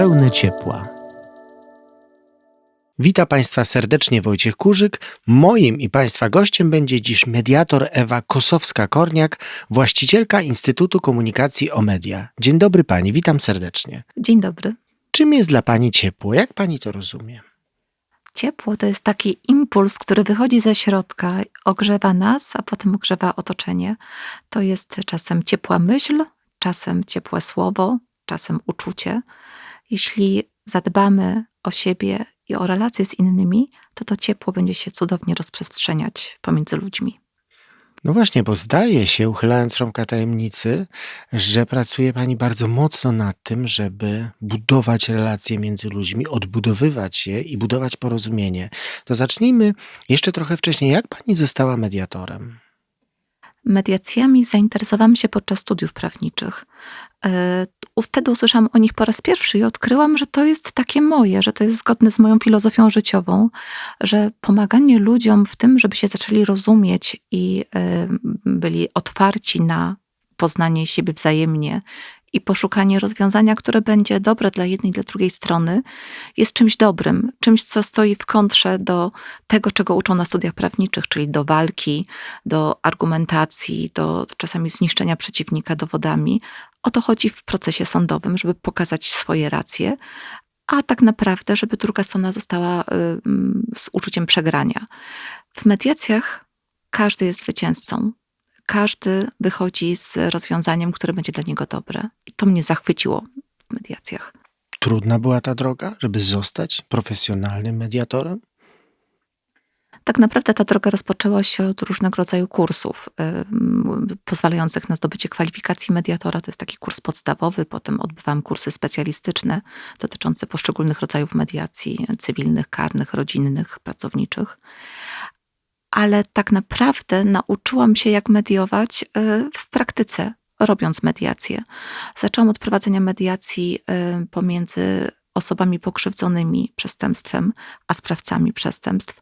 pełne ciepła. Witam Państwa serdecznie Wojciech Kurzyk. Moim i Państwa gościem będzie dziś mediator Ewa Kosowska-Korniak, właścicielka Instytutu Komunikacji o Media. Dzień dobry Pani, witam serdecznie. Dzień dobry. Czym jest dla Pani ciepło? Jak Pani to rozumie? Ciepło to jest taki impuls, który wychodzi ze środka, ogrzewa nas, a potem ogrzewa otoczenie. To jest czasem ciepła myśl, czasem ciepłe słowo, czasem uczucie. Jeśli zadbamy o siebie i o relacje z innymi, to to ciepło będzie się cudownie rozprzestrzeniać pomiędzy ludźmi. No właśnie, bo zdaje się, uchylając rąbka tajemnicy, że pracuje Pani bardzo mocno nad tym, żeby budować relacje między ludźmi, odbudowywać je i budować porozumienie. To zacznijmy jeszcze trochę wcześniej. Jak Pani została mediatorem? Mediacjami zainteresowałam się podczas studiów prawniczych. E, Wtedy usłyszałam o nich po raz pierwszy i odkryłam, że to jest takie moje, że to jest zgodne z moją filozofią życiową, że pomaganie ludziom w tym, żeby się zaczęli rozumieć i e, byli otwarci na poznanie siebie wzajemnie i poszukanie rozwiązania, które będzie dobre dla jednej i dla drugiej strony, jest czymś dobrym, czymś, co stoi w kontrze do tego, czego uczą na studiach prawniczych, czyli do walki, do argumentacji, do czasami zniszczenia przeciwnika dowodami. O to chodzi w procesie sądowym, żeby pokazać swoje racje, a tak naprawdę, żeby druga strona została y, mm, z uczuciem przegrania. W mediacjach każdy jest zwycięzcą każdy wychodzi z rozwiązaniem, które będzie dla niego dobre. I to mnie zachwyciło w mediacjach. Trudna była ta droga, żeby zostać profesjonalnym mediatorem? Tak naprawdę ta droga rozpoczęła się od różnego rodzaju kursów yy, pozwalających na zdobycie kwalifikacji mediatora. To jest taki kurs podstawowy, potem odbywałam kursy specjalistyczne dotyczące poszczególnych rodzajów mediacji cywilnych, karnych, rodzinnych, pracowniczych ale tak naprawdę nauczyłam się, jak mediować y, w praktyce, robiąc mediację. Zaczęłam od prowadzenia mediacji y, pomiędzy osobami pokrzywdzonymi przestępstwem, a sprawcami przestępstw.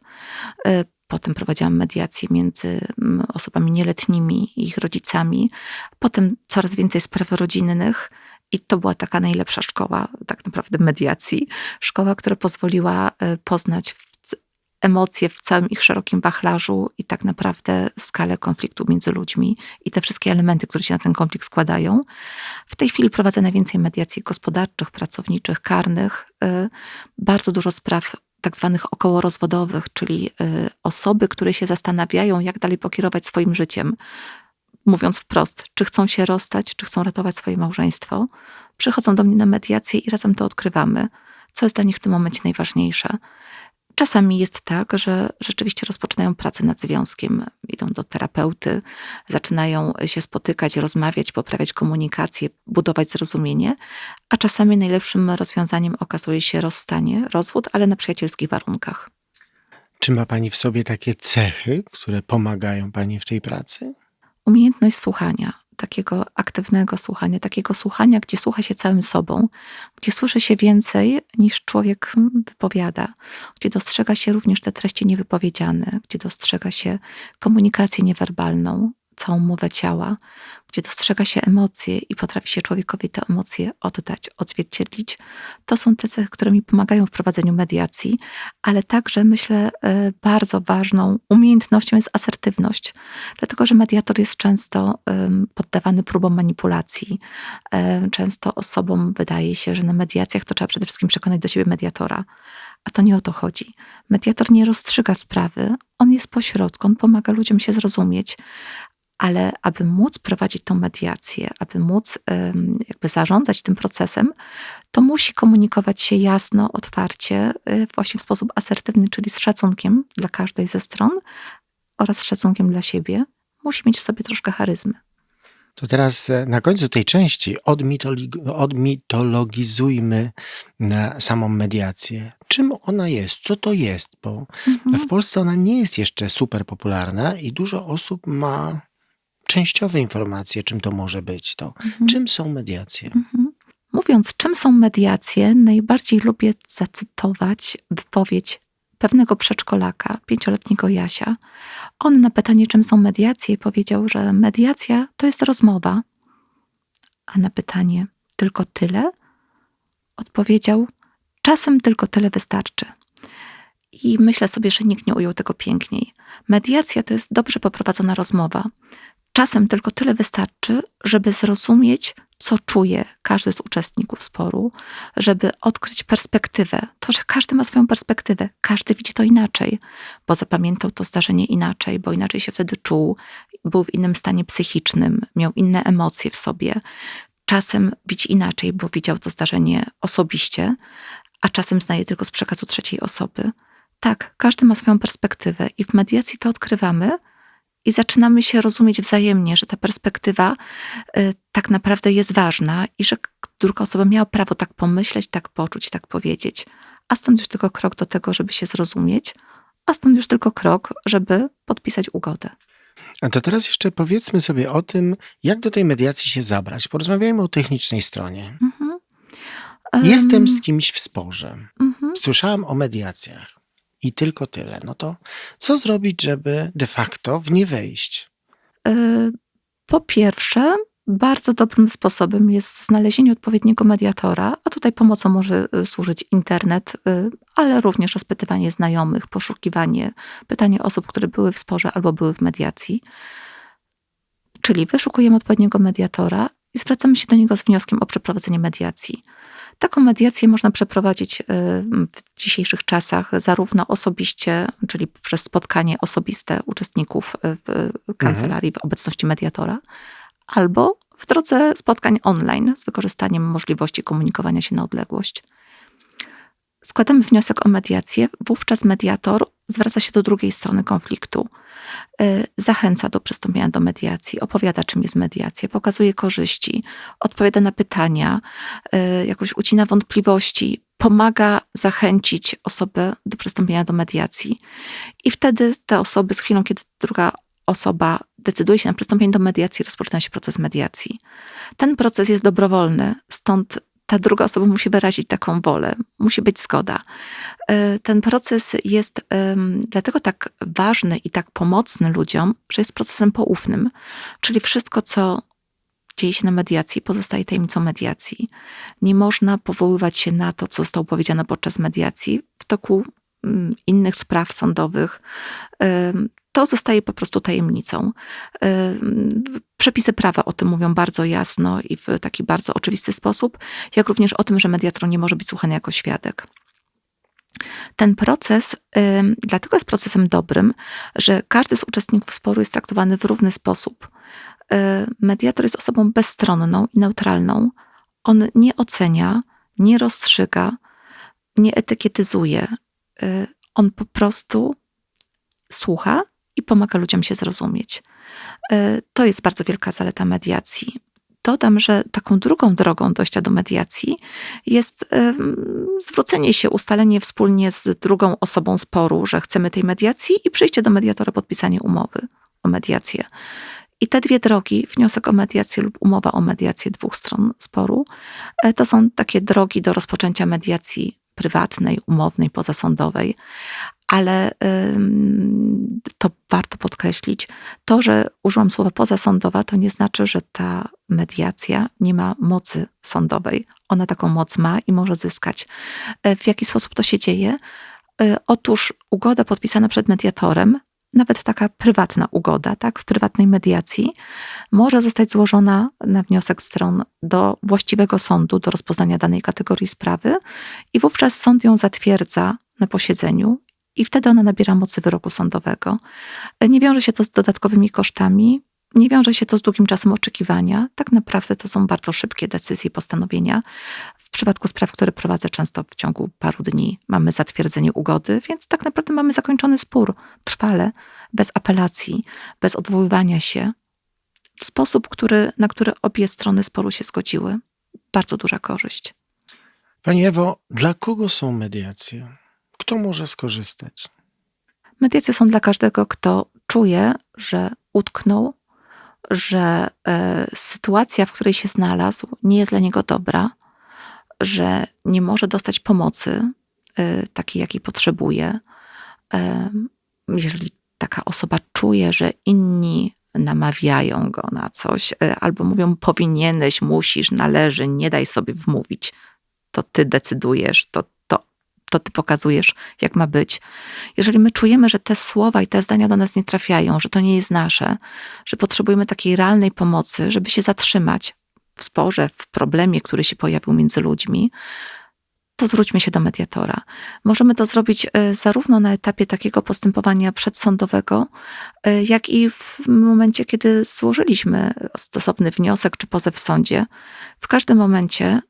Y, potem prowadziłam mediację między mm, osobami nieletnimi i ich rodzicami. Potem coraz więcej spraw rodzinnych. I to była taka najlepsza szkoła, tak naprawdę mediacji. Szkoła, która pozwoliła poznać emocje w całym ich szerokim wachlarzu i tak naprawdę skalę konfliktu między ludźmi i te wszystkie elementy, które się na ten konflikt składają. W tej chwili prowadzę najwięcej mediacji gospodarczych, pracowniczych, karnych. Y, bardzo dużo spraw tak zwanych okołorozwodowych, czyli y, osoby, które się zastanawiają, jak dalej pokierować swoim życiem. Mówiąc wprost, czy chcą się rozstać, czy chcą ratować swoje małżeństwo, przychodzą do mnie na mediację i razem to odkrywamy, co jest dla nich w tym momencie najważniejsze. Czasami jest tak, że rzeczywiście rozpoczynają pracę nad związkiem, idą do terapeuty, zaczynają się spotykać, rozmawiać, poprawiać komunikację, budować zrozumienie, a czasami najlepszym rozwiązaniem okazuje się rozstanie, rozwód, ale na przyjacielskich warunkach. Czy ma Pani w sobie takie cechy, które pomagają Pani w tej pracy? Umiejętność słuchania takiego aktywnego słuchania, takiego słuchania, gdzie słucha się całym sobą, gdzie słyszy się więcej niż człowiek wypowiada, gdzie dostrzega się również te treści niewypowiedziane, gdzie dostrzega się komunikację niewerbalną, całą mowę ciała, gdzie dostrzega się emocje i potrafi się człowiekowi te emocje oddać, odzwierciedlić. To są te cechy, które mi pomagają w prowadzeniu mediacji, ale także myślę, e, bardzo ważną umiejętnością jest asertywność, dlatego że mediator jest często poddawany próbom manipulacji. E, często osobom wydaje się, że na mediacjach to trzeba przede wszystkim przekonać do siebie mediatora. A to nie o to chodzi. Mediator nie rozstrzyga sprawy, on jest pośrodku, on pomaga ludziom się zrozumieć, ale aby móc prowadzić tą mediację, aby móc jakby zarządzać tym procesem, to musi komunikować się jasno, otwarcie, y, właśnie w sposób asertywny, czyli z szacunkiem dla każdej ze stron oraz z szacunkiem dla siebie. Musi mieć w sobie troszkę charyzmy. To teraz e, na końcu tej części odmitologizujmy samą mediację. Czym ona jest? Co to jest? Bo mhm. w Polsce ona nie jest jeszcze super popularna i dużo osób ma częściowe informacje, czym to może być. To mhm. czym są mediacje? Mhm. Mówiąc, czym są mediacje, najbardziej lubię zacytować wypowiedź pewnego przedszkolaka, pięcioletniego Jasia. On na pytanie, czym są mediacje, powiedział, że mediacja to jest rozmowa. A na pytanie, tylko tyle? odpowiedział: Czasem tylko tyle wystarczy. I myślę sobie, że nikt nie ujął tego piękniej. Mediacja to jest dobrze poprowadzona rozmowa. Czasem tylko tyle wystarczy, żeby zrozumieć, co czuje każdy z uczestników sporu, żeby odkryć perspektywę. To, że każdy ma swoją perspektywę, każdy widzi to inaczej, bo zapamiętał to zdarzenie inaczej, bo inaczej się wtedy czuł, był w innym stanie psychicznym, miał inne emocje w sobie. Czasem widzi inaczej, bo widział to zdarzenie osobiście, a czasem znaje tylko z przekazu trzeciej osoby. Tak, każdy ma swoją perspektywę i w mediacji to odkrywamy i zaczynamy się rozumieć wzajemnie, że ta perspektywa y, tak naprawdę jest ważna i że druga osoba miała prawo tak pomyśleć, tak poczuć, tak powiedzieć. A stąd już tylko krok do tego, żeby się zrozumieć, a stąd już tylko krok, żeby podpisać ugodę. A to teraz jeszcze powiedzmy sobie o tym, jak do tej mediacji się zabrać. Porozmawiajmy o technicznej stronie. Mhm. Jestem Em, z kimś w sporze. mhm. Słyszałam o mediacjach i tylko tyle. No to co zrobić, żeby de facto w nie wejść? Y, Po pierwsze, bardzo dobrym sposobem jest znalezienie odpowiedniego mediatora, a tutaj pomocą może y, służyć internet, y, ale również rozpytywanie znajomych, poszukiwanie, pytanie osób, które były w sporze albo były w mediacji. Czyli wyszukujemy odpowiedniego mediatora i zwracamy się do niego z wnioskiem o przeprowadzenie mediacji. Taką mediację można przeprowadzić y, w dzisiejszych czasach zarówno osobiście, czyli przez spotkanie osobiste uczestników y, w kancelarii w obecności mediatora, albo w drodze spotkań online z wykorzystaniem możliwości komunikowania się na odległość. Składamy wniosek o mediację, wówczas mediator zwraca się do drugiej strony konfliktu. Y, Zachęca do przystąpienia do mediacji, opowiada, czym jest mediacja, pokazuje korzyści, odpowiada na pytania, y, jakoś ucina wątpliwości, pomaga zachęcić osobę do przystąpienia do mediacji. I wtedy te osoby, z chwilą, kiedy druga osoba decyduje się na przystąpienie do mediacji, rozpoczyna się proces mediacji. Ten proces jest dobrowolny, stąd ta druga osoba musi wyrazić taką wolę, musi być zgoda. Y, Ten proces jest dlatego tak ważny i tak pomocny ludziom, że jest procesem poufnym, czyli wszystko, co dzieje się na mediacji, pozostaje tajemnicą mediacji. Nie można powoływać się na to, co zostało powiedziane podczas mediacji w toku mm, innych spraw sądowych. To zostaje po prostu tajemnicą. Ym, Przepisy prawa o tym mówią bardzo jasno i w taki bardzo oczywisty sposób, jak również o tym, że mediator nie może być słuchany jako świadek. Ten proces ym, dlatego jest procesem dobrym, że każdy z uczestników sporu jest traktowany w równy sposób. Y, Mediator jest osobą bezstronną i neutralną. On nie ocenia, nie rozstrzyga, nie etykietyzuje. Y, On po prostu słucha i pomaga ludziom się zrozumieć. Y, To jest bardzo wielka zaleta mediacji. Dodam, że taką drugą drogą dojścia do mediacji jest zwrócenie się, ustalenie wspólnie z drugą osobą sporu, że chcemy tej mediacji i przyjście do mediatora, podpisanie umowy o mediację. I te dwie drogi, wniosek o mediację lub umowa o mediację dwóch stron sporu, e, to są takie drogi do rozpoczęcia mediacji prywatnej, umownej, pozasądowej. Ale to warto podkreślić, to, że użyłam słowa pozasądowa, to nie znaczy, że ta mediacja nie ma mocy sądowej. Ona taką moc ma i może zyskać. E, W jaki sposób to się dzieje? E, Otóż ugoda podpisana przed mediatorem, nawet taka prywatna ugoda, tak, w prywatnej mediacji, może zostać złożona na wniosek stron do właściwego sądu do rozpoznania danej kategorii sprawy i wówczas sąd ją zatwierdza na posiedzeniu i wtedy ona nabiera mocy wyroku sądowego. Nie wiąże się to z dodatkowymi kosztami, nie wiąże się to z długim czasem oczekiwania. Tak naprawdę to są bardzo szybkie decyzje, postanowienia. W przypadku spraw, które prowadzę często w ciągu paru dni, mamy zatwierdzenie ugody, więc tak naprawdę mamy zakończony spór trwale, bez apelacji, bez odwoływania się, w sposób, który, na który obie strony sporu się zgodziły. Bardzo duża korzyść. Pani Ewo, dla kogo są mediacje? Kto może skorzystać? Mediacje są dla każdego, kto czuje, że utknął, że e, sytuacja, w której się znalazł, nie jest dla niego dobra, że nie może dostać pomocy e, takiej, jakiej potrzebuje. E, jeżeli taka osoba czuje, że inni namawiają go na coś, albo mówią: powinieneś, musisz, należy, nie daj sobie wmówić. to ty decydujesz, to, to, ty pokazujesz, jak ma być. Jeżeli my czujemy, że te słowa i te zdania do nas nie trafiają, że to nie jest nasze, że potrzebujemy takiej realnej pomocy, żeby się zatrzymać w sporze, w problemie, który się pojawił między ludźmi, to zwróćmy się do mediatora. Możemy to zrobić e, zarówno na etapie takiego postępowania przedsądowego, e, jak i w momencie, kiedy złożyliśmy stosowny wniosek czy pozew w sądzie. W każdym momencie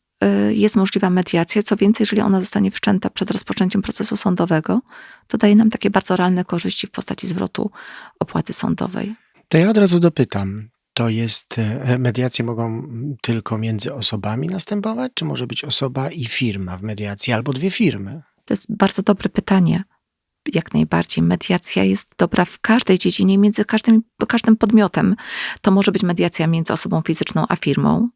jest możliwa mediacja. Co więcej, jeżeli ona zostanie wszczęta przed rozpoczęciem procesu sądowego, to daje nam takie bardzo realne korzyści w postaci zwrotu opłaty sądowej. To ja od razu dopytam. To jest, e, mediacje mogą tylko między osobami następować, czy może być osoba i firma w mediacji, albo dwie firmy? To jest bardzo dobre pytanie. Jak najbardziej. Mediacja jest dobra w każdej dziedzinie, między każdym, każdym podmiotem. To może być mediacja między osobą fizyczną a firmą,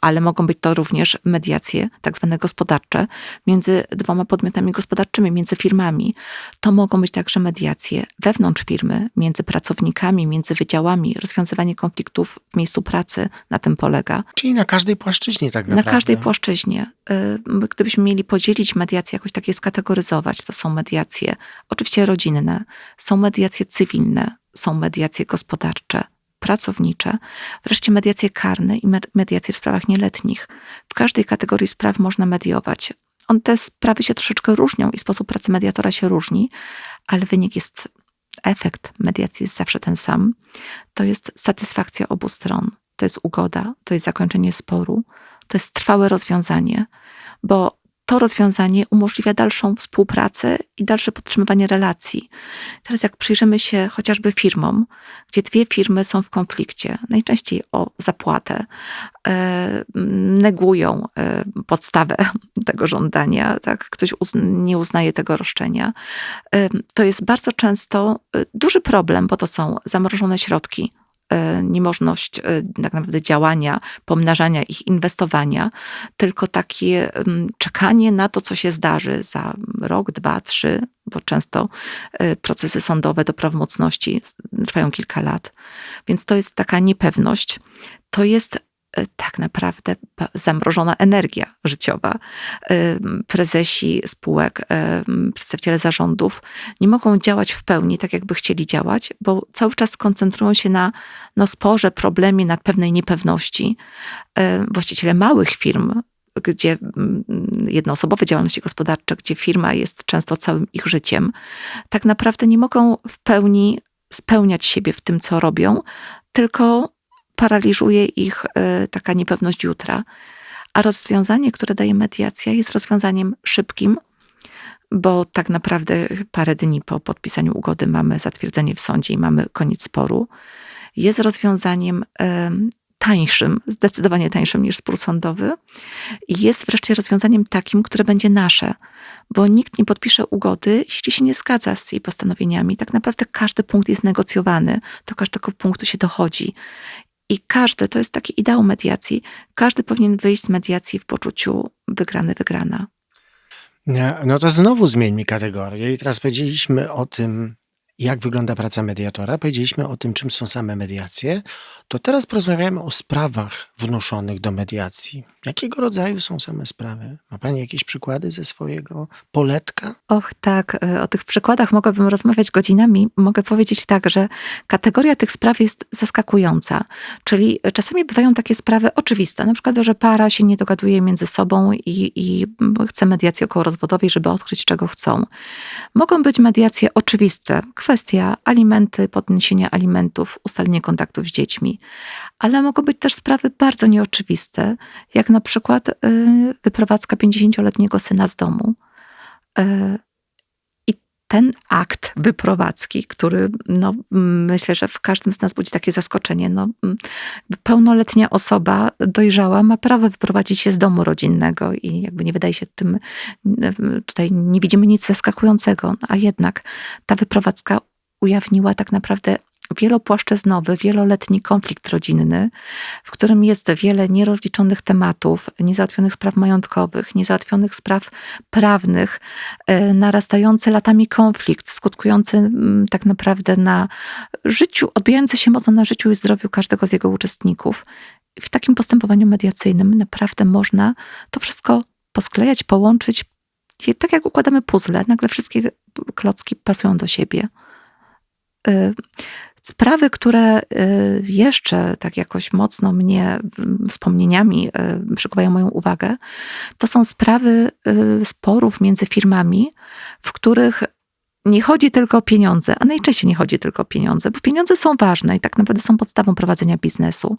ale mogą być to również mediacje, tak zwane gospodarcze, między dwoma podmiotami gospodarczymi, między firmami. To mogą być także mediacje wewnątrz firmy, między pracownikami, między wydziałami, rozwiązywanie konfliktów w miejscu pracy na tym polega. Czyli na każdej płaszczyźnie tak Na naprawdę. każdej płaszczyźnie. Y, Gdybyśmy mieli podzielić mediacje, jakoś takie skategoryzować, to są mediacje oczywiście rodzinne, są mediacje cywilne, są mediacje gospodarcze, pracownicze, wreszcie mediacje karne i med- mediacje w sprawach nieletnich. W każdej kategorii spraw można mediować. On, te sprawy się troszeczkę różnią i sposób pracy mediatora się różni, ale wynik jest, efekt mediacji jest zawsze ten sam. To jest satysfakcja obu stron, to jest ugoda, to jest zakończenie sporu, to jest trwałe rozwiązanie, bo to rozwiązanie umożliwia dalszą współpracę i dalsze podtrzymywanie relacji. Teraz, jak przyjrzymy się chociażby firmom, gdzie dwie firmy są w konflikcie, najczęściej o zapłatę, e, negują e, podstawę tego żądania, tak? ktoś nie uznaje tego roszczenia, e, to jest bardzo często duży problem, bo to są zamrożone środki niemożność e, tak naprawdę działania, pomnażania ich, inwestowania, tylko takie mm, czekanie na to, co się zdarzy za rok, dwa, trzy, bo często e, procesy sądowe do prawomocności trwają kilka lat. Więc to jest taka niepewność. To jest e, tak naprawdę zamrożona energia życiowa. E, Prezesi spółek, e, przedstawiciele zarządów nie mogą działać w pełni tak, jakby chcieli działać, bo cały czas koncentrują się na no, sporze, problemie, na pewnej niepewności. E, Właściciele małych firm, gdzie jednoosobowe działalności gospodarcze, gdzie firma jest często całym ich życiem, tak naprawdę nie mogą w pełni spełniać siebie w tym, co robią, tylko paraliżuje ich e, taka niepewność jutra. A rozwiązanie, które daje mediacja, jest rozwiązaniem szybkim, bo tak naprawdę parę dni po podpisaniu ugody mamy zatwierdzenie w sądzie i mamy koniec sporu. Jest rozwiązaniem em, tańszym, zdecydowanie tańszym niż spór sądowy. I jest wreszcie rozwiązaniem takim, które będzie nasze, bo nikt nie podpisze ugody, jeśli się nie zgadza z jej postanowieniami. Tak naprawdę każdy punkt jest negocjowany, do każdego punktu się dochodzi. I każdy, to jest taki ideał mediacji, każdy powinien wyjść z mediacji w poczuciu wygrany, wygrana. No to znowu zmieńmy kategorię. I teraz powiedzieliśmy o tym, jak wygląda praca mediatora, powiedzieliśmy o tym, czym są same mediacje. To teraz porozmawiamy o sprawach wnoszonych do mediacji. Jakiego rodzaju są same sprawy? Ma Pani jakieś przykłady ze swojego poletka? Och, tak, y, o tych przykładach mogłabym rozmawiać godzinami. Mogę powiedzieć tak, że kategoria tych spraw jest zaskakująca. Czyli czasami bywają takie sprawy oczywiste, na przykład, że para się nie dogaduje między sobą i, i chce mediacji okołorozwodowej, żeby odkryć, czego chcą. Mogą być mediacje oczywiste, kwestia alimenty, podniesienie alimentów, ustalenie kontaktów z dziećmi, ale mogą być też sprawy bardzo nieoczywiste, jak na przykład y, wyprowadzka 50-letniego syna z domu. Y, I ten akt wyprowadzki, który no, myślę, że w każdym z nas budzi takie zaskoczenie. No, pełnoletnia osoba dojrzała ma prawo wyprowadzić się z domu rodzinnego i jakby nie wydaje się tym, y, tutaj nie widzimy nic zaskakującego, a jednak ta wyprowadzka ujawniła tak naprawdę wielopłaszczyznowy, wieloletni konflikt rodzinny, w którym jest wiele nierozliczonych tematów, niezałatwionych spraw majątkowych, niezałatwionych spraw prawnych, e, narastający latami konflikt, skutkujący tak naprawdę na życiu, odbijający się mocno na życiu i zdrowiu każdego z jego uczestników. w takim postępowaniu mediacyjnym naprawdę można to wszystko posklejać, połączyć. Tak jak układamy puzzle, nagle wszystkie klocki pasują do siebie. Sprawy, które y, jeszcze tak jakoś mocno mnie mm, wspomnieniami y, przykuwają moją uwagę, to są sprawy y, sporów między firmami, w których nie chodzi tylko o pieniądze, a najczęściej nie chodzi tylko o pieniądze, bo pieniądze są ważne i tak naprawdę są podstawą prowadzenia biznesu,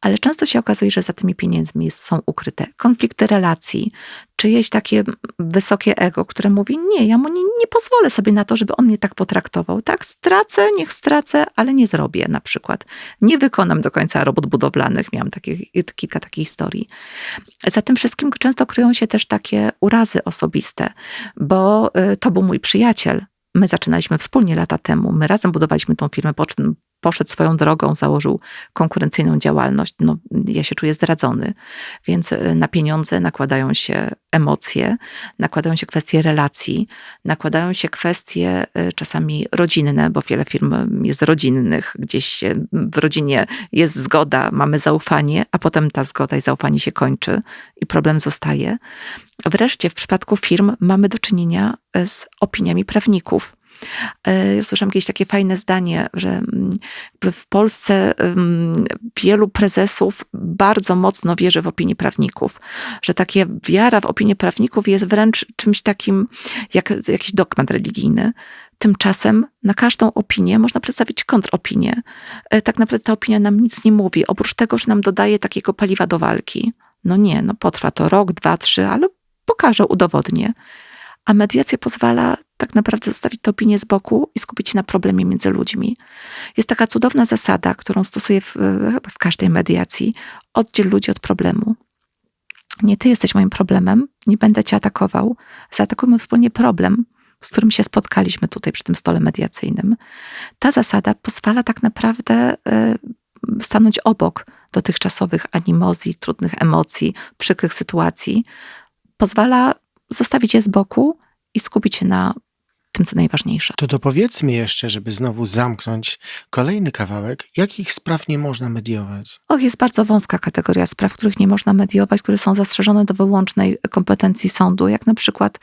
ale często się okazuje, że za tymi pieniędzmi są ukryte konflikty relacji, czyjeś takie wysokie ego, które mówi: Nie, ja mu nie, nie pozwolę sobie na to, żeby on mnie tak potraktował. Tak, stracę, niech stracę, ale nie zrobię na przykład. Nie wykonam do końca robót budowlanych. Miałam takie, kilka takich historii. Za tym wszystkim często kryją się też takie urazy osobiste, bo y, to był mój przyjaciel. My zaczynaliśmy wspólnie lata temu. My razem budowaliśmy tą firmę, po czym poszedł swoją drogą, założył konkurencyjną działalność. No, ja się czuję zdradzony, więc y, na pieniądze nakładają się emocje, nakładają się kwestie relacji, nakładają się kwestie y, czasami rodzinne, bo wiele firm jest rodzinnych, gdzieś w rodzinie jest zgoda, mamy zaufanie, a potem ta zgoda i zaufanie się kończy i problem zostaje. Wreszcie w przypadku firm mamy do czynienia y, z opiniami prawników. E, słyszałam kiedyś takie fajne zdanie, że mm, w Polsce ym, wielu prezesów bardzo mocno wierzy w opinię prawników, że takie wiara w opinię prawników jest wręcz czymś takim jak jakiś dogmat religijny. Tymczasem na każdą opinię można przedstawić kontropinię. E, Tak naprawdę ta opinia nam nic nie mówi, oprócz tego, że nam dodaje takiego paliwa do walki. No nie, no potrwa to rok, dwa, trzy, ale pokażę, udowodnię. A mediacja pozwala tak naprawdę zostawić tę opinię z boku i skupić się na problemie między ludźmi. Jest taka cudowna zasada, którą stosuję w, w każdej mediacji. Oddziel ludzi od problemu. Nie ty jesteś moim problemem, nie będę cię atakował. Zaatakujmy wspólnie problem, z którym się spotkaliśmy tutaj przy tym stole mediacyjnym. Ta zasada pozwala tak naprawdę y, stanąć obok dotychczasowych animozji, trudnych emocji, przykrych sytuacji. Pozwala zostawić je z boku i skupić się na tym, co najważniejsze. To dopowiedzmy jeszcze, żeby znowu zamknąć kolejny kawałek, jakich spraw nie można mediować. Och, jest bardzo wąska kategoria spraw, których nie można mediować, które są zastrzeżone do wyłącznej kompetencji sądu, jak na przykład,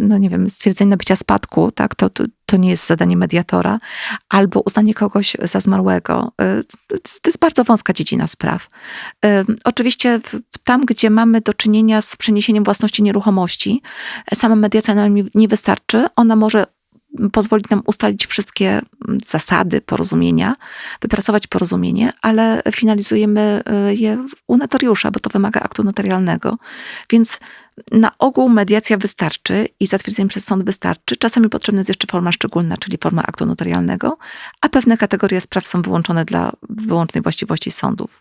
no nie wiem, stwierdzenie nabycia spadku, tak, to, to, to nie jest zadanie mediatora, albo uznanie kogoś za zmarłego. E, To jest bardzo wąska dziedzina spraw. Em, Oczywiście tam, gdzie mamy do czynienia z przeniesieniem własności nieruchomości, sama mediacja nam nie- wystarczy. Ona może pozwolić nam ustalić wszystkie mm, zasady porozumienia, wypracować porozumienie, ale finalizujemy y, je u notariusza, bo to wymaga aktu notarialnego. Więc na ogół mediacja wystarczy i zatwierdzenie przez sąd wystarczy. Czasami potrzebna jest jeszcze forma szczególna, czyli forma aktu notarialnego, a pewne kategorie spraw są wyłączone dla wyłącznej właściwości sądów.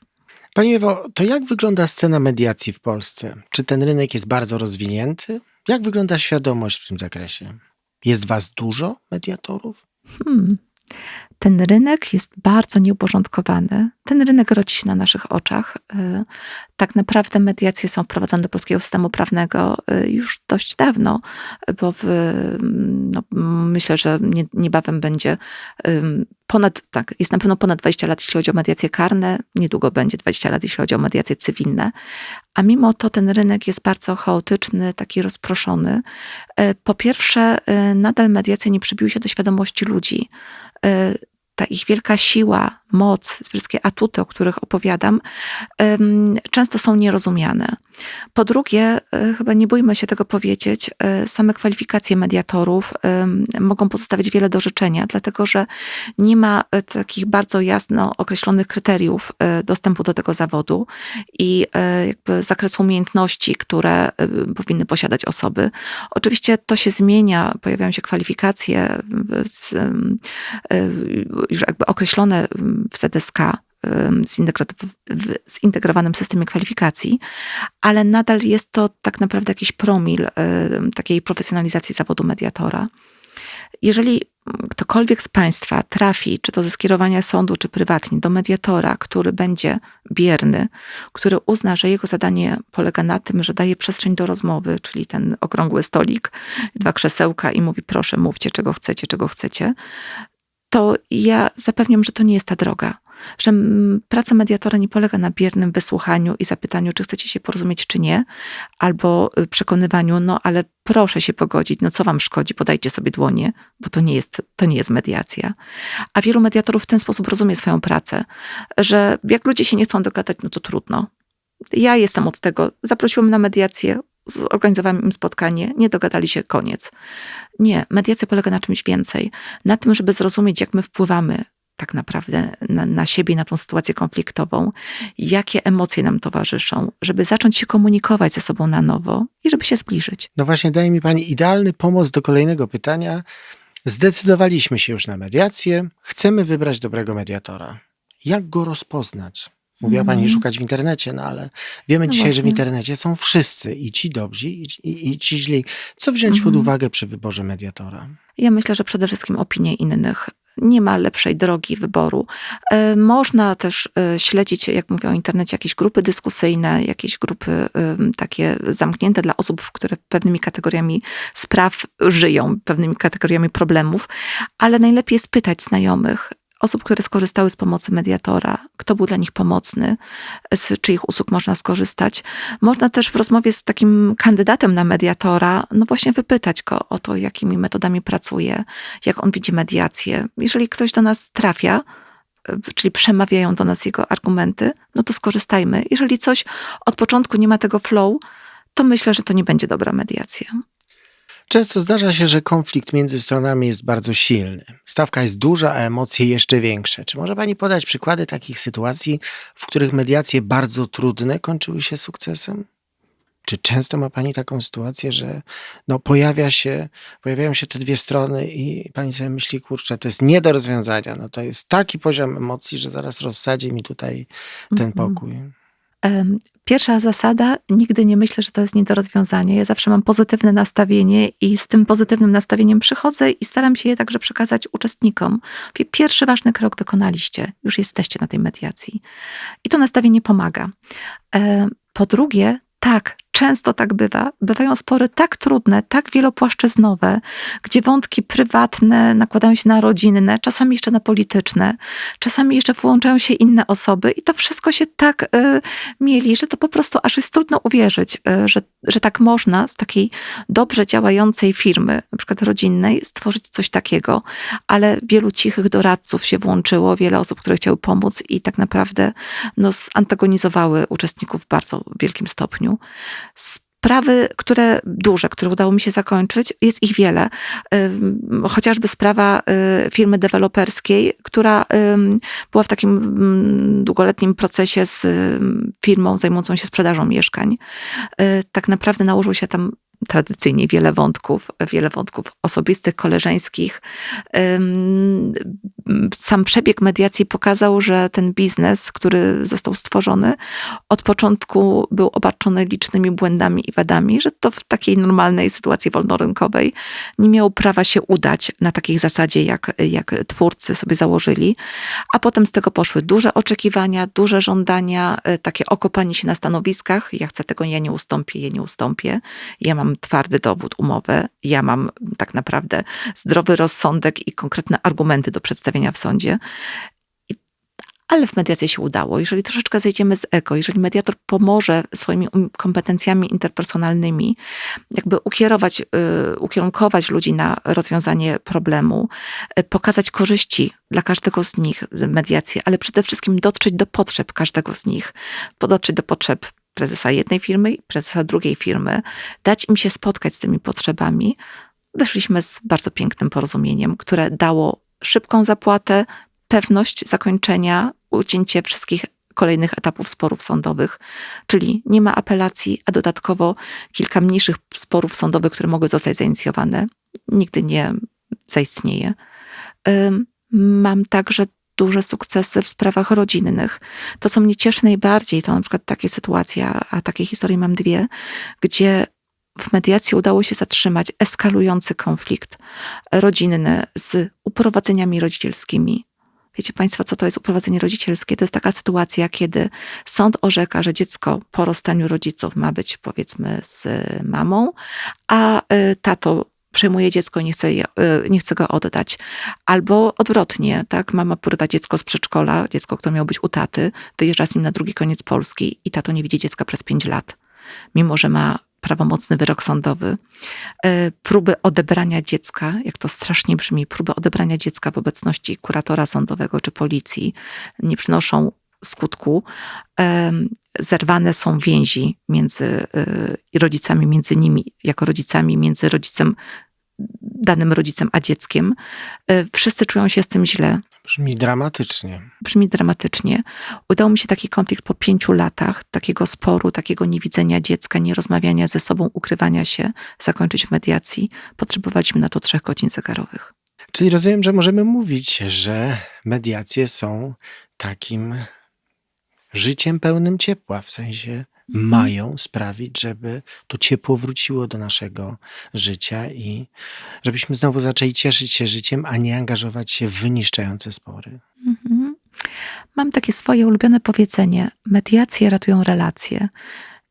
Pani Ewo, to jak wygląda scena mediacji w Polsce? Czy ten rynek jest bardzo rozwinięty? Jak wygląda świadomość w tym zakresie? Jest was dużo mediatorów? Hmm. Ten rynek jest bardzo nieuporządkowany. Ten rynek rodzi się na naszych oczach. Y, Tak naprawdę mediacje są wprowadzane do polskiego systemu prawnego y, już dość dawno, bo w, no, myślę, że nie, niebawem będzie ponad, tak, jest na pewno ponad 20 lat, jeśli chodzi o mediacje karne, niedługo będzie 20 lat, jeśli chodzi o mediacje cywilne. A mimo to ten rynek jest bardzo chaotyczny, taki rozproszony. Y, Po pierwsze, nadal mediacje nie przybiły się do świadomości ludzi. Ta ich wielka siła, moc, wszystkie atuty, o których opowiadam, często są nierozumiane. Po drugie, y, chyba nie bójmy się tego powiedzieć, y, same kwalifikacje mediatorów mogą pozostawiać wiele do życzenia, dlatego że nie ma y, takich bardzo jasno określonych kryteriów dostępu do tego zawodu i jakby zakresu umiejętności, które powinny posiadać osoby. Oczywiście to się zmienia, pojawiają się kwalifikacje już jakby określone w ZSK, zintegrowanym systemie kwalifikacji, ale nadal jest to tak naprawdę jakiś promil takiej profesjonalizacji zawodu mediatora. Jeżeli ktokolwiek z Państwa trafi, czy to ze skierowania sądu, czy prywatnie, do mediatora, który będzie bierny, który uzna, że jego zadanie polega na tym, że daje przestrzeń do rozmowy, czyli ten okrągły stolik, dwa krzesełka i mówi: proszę, mówcie, czego chcecie, czego chcecie, to ja zapewniam, że to nie jest ta droga. że praca mediatora nie polega na biernym wysłuchaniu i zapytaniu, czy chcecie się porozumieć, czy nie, albo y, przekonywaniu, no ale proszę się pogodzić, no co wam szkodzi, podajcie sobie dłonie, bo to nie jest, to nie jest mediacja. A wielu mediatorów w ten sposób rozumie swoją pracę, że jak ludzie się nie chcą dogadać, no to trudno. Ja jestem od tego, zaprosiłam na mediację, zorganizowałam im spotkanie, nie dogadali się, koniec. Nie, mediacja polega na czymś więcej. Na tym, żeby zrozumieć, jak my wpływamy tak naprawdę na, na siebie, na tą sytuację konfliktową, jakie emocje nam towarzyszą, żeby zacząć się komunikować ze sobą na nowo i żeby się zbliżyć. No właśnie, daje mi pani idealny pomoc do kolejnego pytania. Zdecydowaliśmy się już na mediację, chcemy wybrać dobrego mediatora. Jak go rozpoznać? Mówiła pani Mhm. szukać w internecie, no ale wiemy No dzisiaj, że w właśnie. internecie są wszyscy, i ci dobrzy, i, i, i ci źli. Co wziąć pod Mhm. uwagę przy wyborze mediatora? Ja myślę, że przede wszystkim opinie innych. Nie ma lepszej drogi wyboru. E, Można też e, śledzić, jak mówię o internecie, jakieś grupy dyskusyjne, jakieś grupy takie zamknięte dla osób, które pewnymi kategoriami spraw żyją, pewnymi kategoriami problemów, ale najlepiej jest pytać znajomych, osób, które skorzystały z pomocy mediatora, kto był dla nich pomocny, z czyich usług można skorzystać. Można też w rozmowie z takim kandydatem na mediatora, no właśnie wypytać go o to, jakimi metodami pracuje, jak on widzi mediację. Jeżeli ktoś do nas trafia, czyli przemawiają do nas jego argumenty, no to skorzystajmy. Jeżeli coś od początku nie ma tego flow, to myślę, że to nie będzie dobra mediacja. Często zdarza się, że konflikt między stronami jest bardzo silny. Stawka jest duża, a emocje jeszcze większe. Czy może pani podać przykłady takich sytuacji, w których mediacje bardzo trudne kończyły się sukcesem? Czy często ma pani taką sytuację, że no pojawia się, pojawiają się te dwie strony i pani sobie myśli, kurczę, to jest nie do rozwiązania. No to jest taki poziom emocji, że zaraz rozsadzi mi tutaj ten Mhm. pokój. Pierwsza zasada, nigdy nie myślę, że to jest nie do rozwiązania. Ja zawsze mam pozytywne nastawienie i z tym pozytywnym nastawieniem przychodzę i staram się je także przekazać uczestnikom. Pierwszy ważny krok wykonaliście, już jesteście na tej mediacji. I to nastawienie pomaga. Po drugie, tak, często tak bywa. Bywają spory tak trudne, tak wielopłaszczyznowe, gdzie wątki prywatne nakładają się na rodzinne, czasami jeszcze na polityczne, czasami jeszcze włączają się inne osoby i to wszystko się tak y, mieli, że to po prostu aż jest trudno uwierzyć, y, że, że tak można z takiej dobrze działającej firmy, na przykład rodzinnej, stworzyć coś takiego, ale wielu cichych doradców się włączyło, wiele osób, które chciały pomóc i tak naprawdę no, zantagonizowały uczestników w bardzo wielkim stopniu. Sprawy, które duże, które udało mi się zakończyć, jest ich wiele. Chociażby sprawa y, firmy deweloperskiej, która była w takim długoletnim procesie z firmą zajmującą się sprzedażą mieszkań. Y, Tak naprawdę nałożył się tam tradycyjnie wiele wątków, wiele wątków osobistych, koleżeńskich. Sam przebieg mediacji pokazał, że ten biznes, który został stworzony, od początku był obarczony licznymi błędami i wadami, że to w takiej normalnej sytuacji wolnorynkowej nie miało prawa się udać na takiej zasadzie, jak, jak twórcy sobie założyli. A potem z tego poszły duże oczekiwania, duże żądania, y, takie okopanie się na stanowiskach. Ja chcę tego, ja nie ustąpię, ja nie ustąpię. Ja mam twardy dowód, umowę. Ja mam tak naprawdę zdrowy rozsądek i konkretne argumenty do przedstawienia w sądzie. Ale w mediacji się udało. Jeżeli troszeczkę zejdziemy z ego, jeżeli mediator pomoże swoimi um- kompetencjami interpersonalnymi, jakby ukierować, y, ukierunkować ludzi na rozwiązanie problemu, y, pokazać korzyści dla każdego z nich z mediacji, ale przede wszystkim dotrzeć do potrzeb każdego z nich, dotrzeć do potrzeb prezesa jednej firmy i prezesa drugiej firmy, dać im się spotkać z tymi potrzebami, wyszliśmy z bardzo pięknym porozumieniem, które dało szybką zapłatę, pewność zakończenia, ucięcie wszystkich kolejnych etapów sporów sądowych, czyli nie ma apelacji, a dodatkowo kilka mniejszych sporów sądowych, które mogły zostać zainicjowane, nigdy nie zaistnieje. Mam także duże sukcesy w sprawach rodzinnych. To, co mnie cieszy najbardziej, to na przykład takie sytuacje, a- a takie historie mam dwie, gdzie w mediacji udało się zatrzymać eskalujący konflikt rodzinny z uprowadzeniami rodzicielskimi. Wiecie Państwo, co to jest uprowadzenie rodzicielskie? To jest taka sytuacja, kiedy sąd orzeka, że dziecko po rozstaniu rodziców ma być powiedzmy z mamą, a y, tato przejmuje dziecko i nie chce, je, y, nie chce go oddać. Albo odwrotnie, tak? Mama porywa dziecko z przedszkola, dziecko, które miało być u taty, wyjeżdża z nim na drugi koniec Polski i tato nie widzi dziecka przez pięć lat, mimo że ma prawomocny wyrok sądowy. Y, Próby odebrania dziecka, jak to strasznie brzmi, próby odebrania dziecka w obecności kuratora sądowego czy policji nie przynoszą skutku. Em, Zerwane są więzi między y, rodzicami, między nimi, jako rodzicami, między rodzicem, danym rodzicem a dzieckiem. Y, Wszyscy czują się z tym źle. Brzmi dramatycznie. Brzmi dramatycznie. Udało mi się taki konflikt po pięciu latach, takiego sporu, takiego niewidzenia dziecka, nierozmawiania ze sobą, ukrywania się, zakończyć w mediacji. Potrzebowaliśmy na to trzech godzin zegarowych. Czyli rozumiem, że możemy mówić, że mediacje są takim życiem pełnym ciepła, w sensie mają sprawić, żeby to ciepło wróciło do naszego życia i żebyśmy znowu zaczęli cieszyć się życiem, a nie angażować się w wyniszczające spory. Mhm. Mam takie swoje ulubione powiedzenie: mediacje ratują relacje.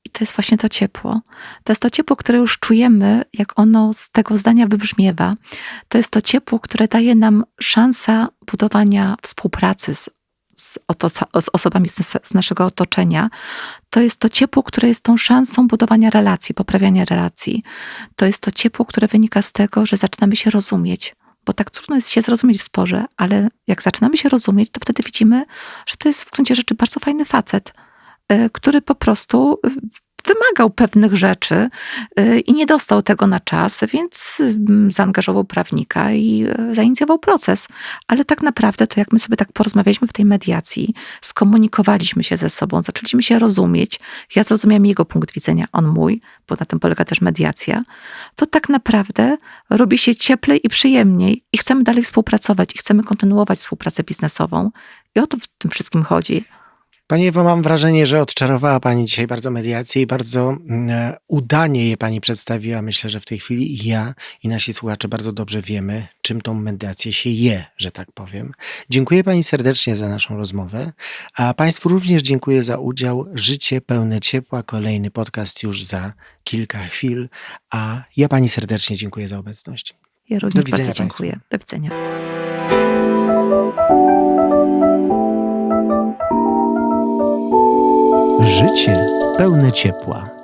I to jest właśnie to ciepło. To jest to ciepło, które już czujemy, jak ono z tego zdania wybrzmiewa. To jest to ciepło, które daje nam szansa budowania współpracy z, z, z osobami z, z naszego otoczenia. To jest to ciepło, które jest tą szansą budowania relacji, poprawiania relacji. To jest to ciepło, które wynika z tego, że zaczynamy się rozumieć. Bo tak trudno jest się zrozumieć w sporze, ale jak zaczynamy się rozumieć, to wtedy widzimy, że to jest w gruncie rzeczy bardzo fajny facet, y, który po prostu y, wymagał pewnych rzeczy y, i nie dostał tego na czas, więc mm, zaangażował prawnika i y, zainicjował proces. Ale tak naprawdę to jak my sobie tak porozmawialiśmy w tej mediacji, skomunikowaliśmy się ze sobą, zaczęliśmy się rozumieć, ja zrozumiałam jego punkt widzenia, on mój, bo na tym polega też mediacja, to tak naprawdę robi się cieplej i przyjemniej i chcemy dalej współpracować i chcemy kontynuować współpracę biznesową. I o to w tym wszystkim chodzi. Pani Ewo, mam wrażenie, że odczarowała Pani dzisiaj bardzo mediację i bardzo mm, e, udanie je Pani przedstawiła. Myślę, że w tej chwili i ja, i nasi słuchacze bardzo dobrze wiemy, czym tą mediację się je, że tak powiem. Dziękuję Pani serdecznie za naszą rozmowę, a Państwu również dziękuję za udział. Życie pełne ciepła, kolejny podcast już za kilka chwil, a ja Pani serdecznie dziękuję za obecność. Ja również widzenia bardzo dziękuję. Do widzenia. Życie pełne ciepła.